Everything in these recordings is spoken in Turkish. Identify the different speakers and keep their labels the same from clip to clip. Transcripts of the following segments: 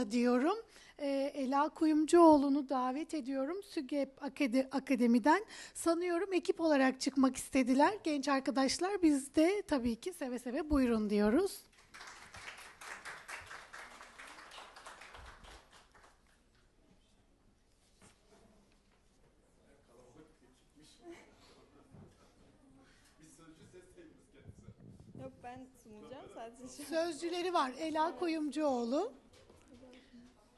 Speaker 1: da diyorum. Ee, Ela Kuyumcuoğlu'nu davet ediyorum SÜGEP Akade- Akademi'den. Sanıyorum ekip olarak çıkmak istediler genç arkadaşlar. Biz de tabii ki seve seve buyurun diyoruz.
Speaker 2: Yok ben sunacağım sadece. şu-
Speaker 1: Sözcüleri var Ela Kuyumcuoğlu.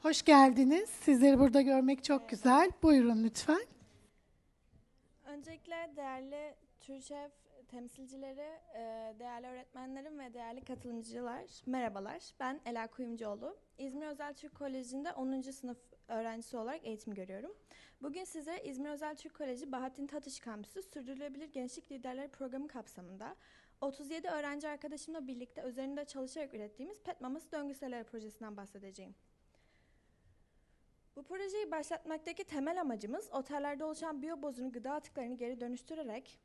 Speaker 1: Hoş geldiniz. Sizleri burada görmek çok güzel. Buyurun lütfen.
Speaker 2: Öncelikle değerli TÜRŞEV temsilcileri, e, değerli öğretmenlerim ve değerli katılımcılar, merhabalar. Ben Ela Kuyumcuoğlu. İzmir Özel Türk Koleji'nde 10. sınıf öğrencisi olarak eğitim görüyorum. Bugün size İzmir Özel Türk Koleji Bahattin Tatış Kampüsü Sürdürülebilir Gençlik Liderleri Programı kapsamında 37 öğrenci arkadaşımla birlikte üzerinde çalışarak ürettiğimiz PET Maması Döngüseleri projesinden bahsedeceğim. Bu projeyi başlatmaktaki temel amacımız otellerde oluşan biyobozunu gıda atıklarını geri dönüştürerek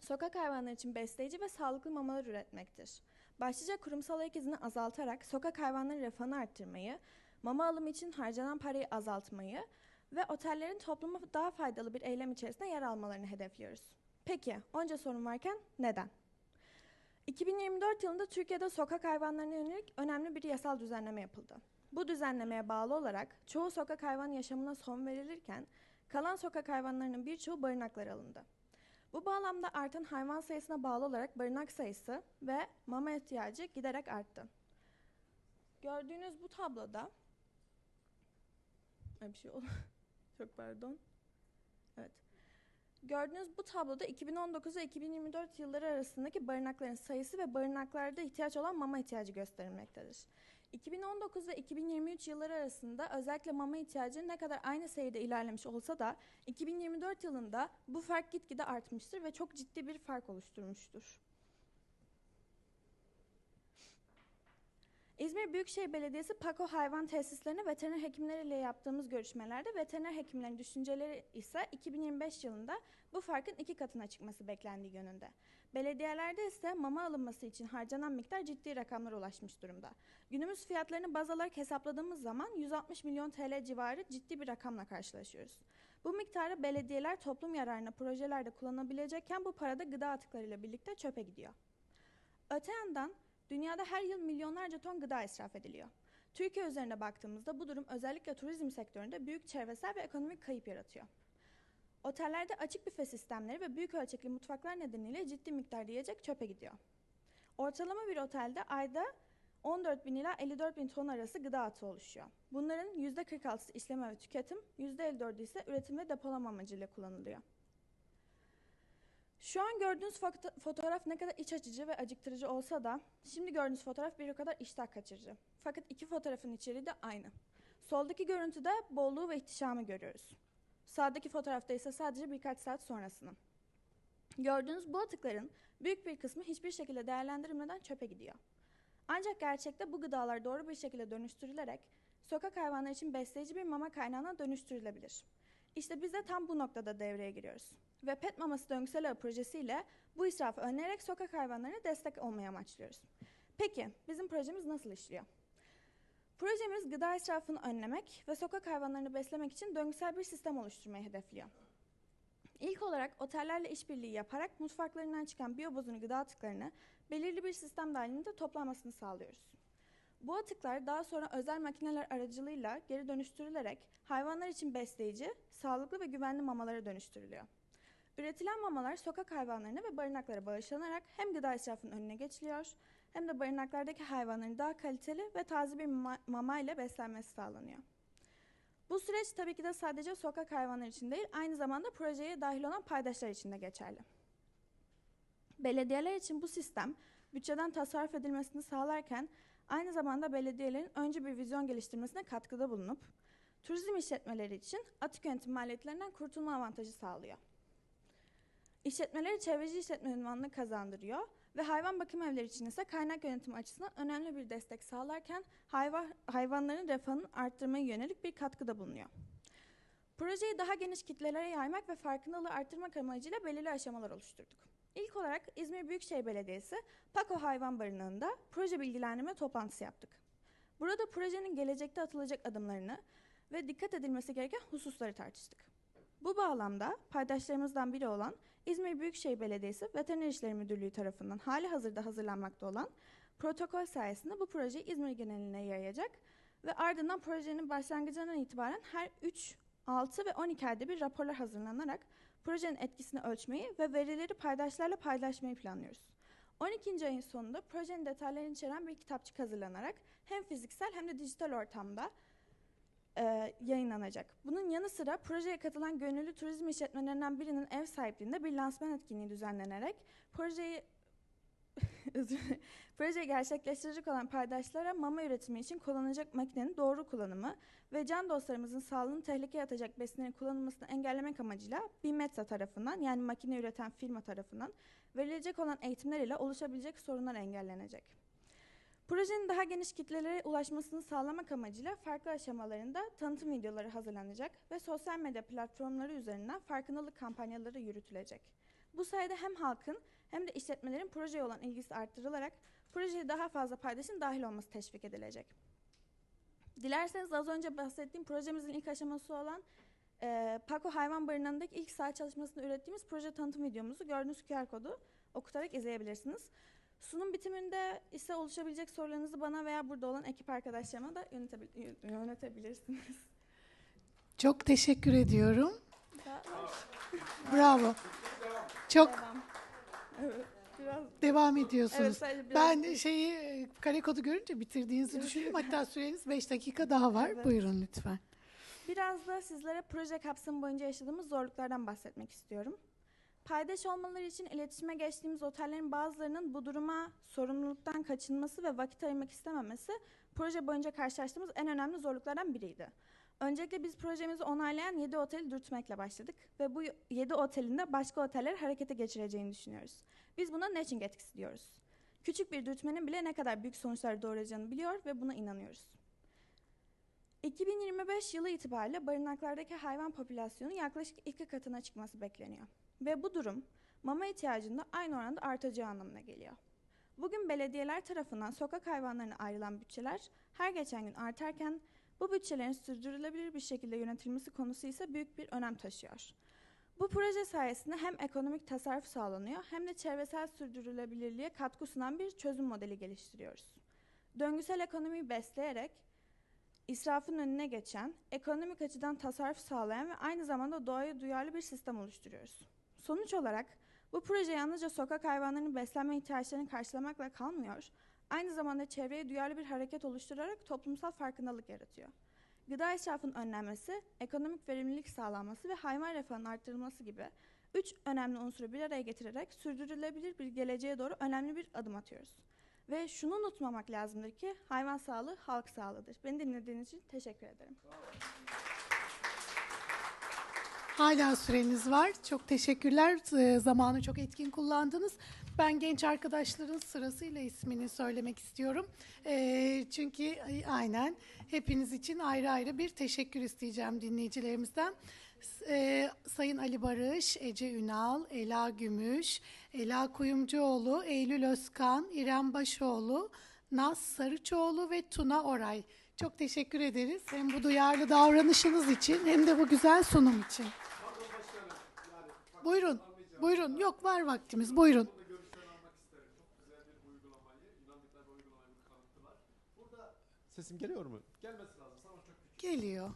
Speaker 2: sokak hayvanları için besleyici ve sağlıklı mamalar üretmektir. Başlıca kurumsal ayak izini azaltarak sokak hayvanları refahını arttırmayı, mama alımı için harcanan parayı azaltmayı ve otellerin topluma daha faydalı bir eylem içerisinde yer almalarını hedefliyoruz. Peki, onca sorun varken neden? 2024 yılında Türkiye'de sokak hayvanlarına yönelik önemli bir yasal düzenleme yapıldı. Bu düzenlemeye bağlı olarak çoğu sokak hayvan yaşamına son verilirken kalan sokak hayvanlarının birçoğu barınaklara alındı. Bu bağlamda artan hayvan sayısına bağlı olarak barınak sayısı ve mama ihtiyacı giderek arttı. Gördüğünüz bu tabloda bir şey oldu. Çok pardon. Evet. Gördüğünüz bu tabloda 2019 ve 2024 yılları arasındaki barınakların sayısı ve barınaklarda ihtiyaç olan mama ihtiyacı gösterilmektedir. 2019 ve 2023 yılları arasında özellikle mama ihtiyacı ne kadar aynı seyirde ilerlemiş olsa da 2024 yılında bu fark gitgide artmıştır ve çok ciddi bir fark oluşturmuştur. İzmir Büyükşehir Belediyesi Pako hayvan tesislerine veteriner hekimleriyle yaptığımız görüşmelerde veteriner hekimlerin düşünceleri ise 2025 yılında bu farkın iki katına çıkması beklendiği yönünde. Belediyelerde ise mama alınması için harcanan miktar ciddi rakamlara ulaşmış durumda. Günümüz fiyatlarını baz alarak hesapladığımız zaman 160 milyon TL civarı ciddi bir rakamla karşılaşıyoruz. Bu miktarı belediyeler toplum yararına projelerde kullanabilecekken bu para da gıda atıklarıyla birlikte çöpe gidiyor. Öte yandan dünyada her yıl milyonlarca ton gıda israf ediliyor. Türkiye üzerine baktığımızda bu durum özellikle turizm sektöründe büyük çevresel ve ekonomik kayıp yaratıyor. Otellerde açık büfe sistemleri ve büyük ölçekli mutfaklar nedeniyle ciddi miktarda yiyecek çöpe gidiyor. Ortalama bir otelde ayda 14 bin ila 54 bin ton arası gıda atığı oluşuyor. Bunların %46'sı işleme ve tüketim, %54'ü ise üretim ve depolama amacıyla kullanılıyor. Şu an gördüğünüz foto- fotoğraf ne kadar iç açıcı ve acıktırıcı olsa da şimdi gördüğünüz fotoğraf bir o kadar iştah kaçırıcı. Fakat iki fotoğrafın içeriği de aynı. Soldaki görüntüde bolluğu ve ihtişamı görüyoruz. Sağdaki fotoğrafta ise sadece birkaç saat sonrasını. Gördüğünüz bu atıkların büyük bir kısmı hiçbir şekilde değerlendirilmeden çöpe gidiyor. Ancak gerçekte bu gıdalar doğru bir şekilde dönüştürülerek sokak hayvanları için besleyici bir mama kaynağına dönüştürülebilir. İşte biz de tam bu noktada devreye giriyoruz. Ve pet maması döngüsel ağ projesiyle bu israfı önleyerek sokak hayvanlarına destek olmayı amaçlıyoruz. Peki bizim projemiz nasıl işliyor? Projemiz gıda israfını önlemek ve sokak hayvanlarını beslemek için döngüsel bir sistem oluşturmayı hedefliyor. İlk olarak otellerle işbirliği yaparak mutfaklarından çıkan biyobozunu gıda atıklarını belirli bir sistem dahilinde toplanmasını sağlıyoruz. Bu atıklar daha sonra özel makineler aracılığıyla geri dönüştürülerek hayvanlar için besleyici, sağlıklı ve güvenli mamalara dönüştürülüyor. Üretilen mamalar sokak hayvanlarına ve barınaklara bağışlanarak hem gıda israfının önüne geçiliyor hem de barınaklardaki hayvanların daha kaliteli ve taze bir mama, ile beslenmesi sağlanıyor. Bu süreç tabii ki de sadece sokak hayvanları için değil, aynı zamanda projeye dahil olan paydaşlar için de geçerli. Belediyeler için bu sistem bütçeden tasarruf edilmesini sağlarken aynı zamanda belediyelerin önce bir vizyon geliştirmesine katkıda bulunup turizm işletmeleri için atık yönetim maliyetlerinden kurtulma avantajı sağlıyor. İşletmeleri çevreci işletme ünvanını kazandırıyor ve hayvan bakım evleri için ise kaynak yönetimi açısından önemli bir destek sağlarken hayvan, hayvanların refahını arttırmaya yönelik bir katkıda bulunuyor. Projeyi daha geniş kitlelere yaymak ve farkındalığı arttırmak amacıyla belirli aşamalar oluşturduk. İlk olarak İzmir Büyükşehir Belediyesi Pako Hayvan Barınağı'nda proje bilgilendirme toplantısı yaptık. Burada projenin gelecekte atılacak adımlarını ve dikkat edilmesi gereken hususları tartıştık. Bu bağlamda paydaşlarımızdan biri olan İzmir Büyükşehir Belediyesi Veteriner İşleri Müdürlüğü tarafından hali hazırda hazırlanmakta olan protokol sayesinde bu projeyi İzmir geneline yayacak ve ardından projenin başlangıcından itibaren her 3, 6 ve 12 ayda bir raporlar hazırlanarak projenin etkisini ölçmeyi ve verileri paydaşlarla paylaşmayı planlıyoruz. 12. ayın sonunda projenin detaylarını içeren bir kitapçık hazırlanarak hem fiziksel hem de dijital ortamda e, yayınlanacak. Bunun yanı sıra projeye katılan gönüllü turizm işletmelerinden birinin ev sahipliğinde bir lansman etkinliği düzenlenerek projeyi projeyi gerçekleştirecek olan paydaşlara mama üretimi için kullanılacak makinenin doğru kullanımı ve can dostlarımızın sağlığını tehlikeye atacak besinlerin kullanılmasını engellemek amacıyla BİMETSA tarafından yani makine üreten firma tarafından verilecek olan eğitimler ile oluşabilecek sorunlar engellenecek. Projenin daha geniş kitlelere ulaşmasını sağlamak amacıyla farklı aşamalarında tanıtım videoları hazırlanacak ve sosyal medya platformları üzerinden farkındalık kampanyaları yürütülecek. Bu sayede hem halkın hem de işletmelerin projeye olan ilgisi arttırılarak projeye daha fazla paydaşın dahil olması teşvik edilecek. Dilerseniz az önce bahsettiğim projemizin ilk aşaması olan e, Paco Hayvan Barınağı'ndaki ilk saha çalışmasını ürettiğimiz proje tanıtım videomuzu gördüğünüz QR kodu okutarak izleyebilirsiniz. Sunum bitiminde ise oluşabilecek sorularınızı bana veya burada olan ekip arkadaşlarıma da yönetebil- yönetebilirsiniz.
Speaker 1: Çok teşekkür ediyorum. Bravo. Çok
Speaker 2: devam. Evet, biraz,
Speaker 1: devam ediyorsunuz.
Speaker 2: evet, sadece biraz
Speaker 1: Ben şeyi e, kare kodu görünce bitirdiğinizi düşündüm. Hatta süreniz 5 dakika daha var.
Speaker 2: Evet.
Speaker 1: Buyurun lütfen.
Speaker 2: Biraz da sizlere proje kapsamı boyunca yaşadığımız zorluklardan bahsetmek istiyorum. Paydaş olmaları için iletişime geçtiğimiz otellerin bazılarının bu duruma sorumluluktan kaçınması ve vakit ayırmak istememesi proje boyunca karşılaştığımız en önemli zorluklardan biriydi. Öncelikle biz projemizi onaylayan 7 oteli dürtmekle başladık ve bu 7 otelin de başka oteller harekete geçireceğini düşünüyoruz. Biz buna netching etkisi diyoruz. Küçük bir dürtmenin bile ne kadar büyük sonuçlar doğuracağını biliyor ve buna inanıyoruz. 2025 yılı itibariyle barınaklardaki hayvan popülasyonu yaklaşık iki katına çıkması bekleniyor. Ve bu durum mama ihtiyacının da aynı oranda artacağı anlamına geliyor. Bugün belediyeler tarafından sokak hayvanlarına ayrılan bütçeler her geçen gün artarken bu bütçelerin sürdürülebilir bir şekilde yönetilmesi konusu ise büyük bir önem taşıyor. Bu proje sayesinde hem ekonomik tasarruf sağlanıyor hem de çevresel sürdürülebilirliğe katkı sunan bir çözüm modeli geliştiriyoruz. Döngüsel ekonomiyi besleyerek israfın önüne geçen, ekonomik açıdan tasarruf sağlayan ve aynı zamanda doğaya duyarlı bir sistem oluşturuyoruz. Sonuç olarak bu proje yalnızca sokak hayvanlarının beslenme ihtiyaçlarını karşılamakla kalmıyor, aynı zamanda çevreye duyarlı bir hareket oluşturarak toplumsal farkındalık yaratıyor. Gıda israfının önlenmesi, ekonomik verimlilik sağlanması ve hayvan refahının arttırılması gibi üç önemli unsuru bir araya getirerek sürdürülebilir bir geleceğe doğru önemli bir adım atıyoruz. Ve şunu unutmamak lazımdır ki hayvan sağlığı halk sağlığıdır. Beni dinlediğiniz için teşekkür ederim.
Speaker 1: Hala süreniz var. Çok teşekkürler. Ee, Zamanı çok etkin kullandınız. Ben genç arkadaşların sırasıyla ismini söylemek istiyorum. Ee, çünkü ay- aynen hepiniz için ayrı ayrı bir teşekkür isteyeceğim dinleyicilerimizden. Ee, Sayın Ali Barış, Ece Ünal, Ela Gümüş, Ela Kuyumcuoğlu, Eylül Özkan, İrem Başoğlu, Naz Sarıçoğlu ve Tuna Oray. Çok teşekkür ederiz. Hem bu duyarlı davranışınız için hem de bu güzel sunum için. Buyurun. Buyurun. Yok var vaktimiz. Buyurun.
Speaker 3: Sesim geliyor mu? Gelmesi lazım. Sana çok küçük.
Speaker 1: Geliyor.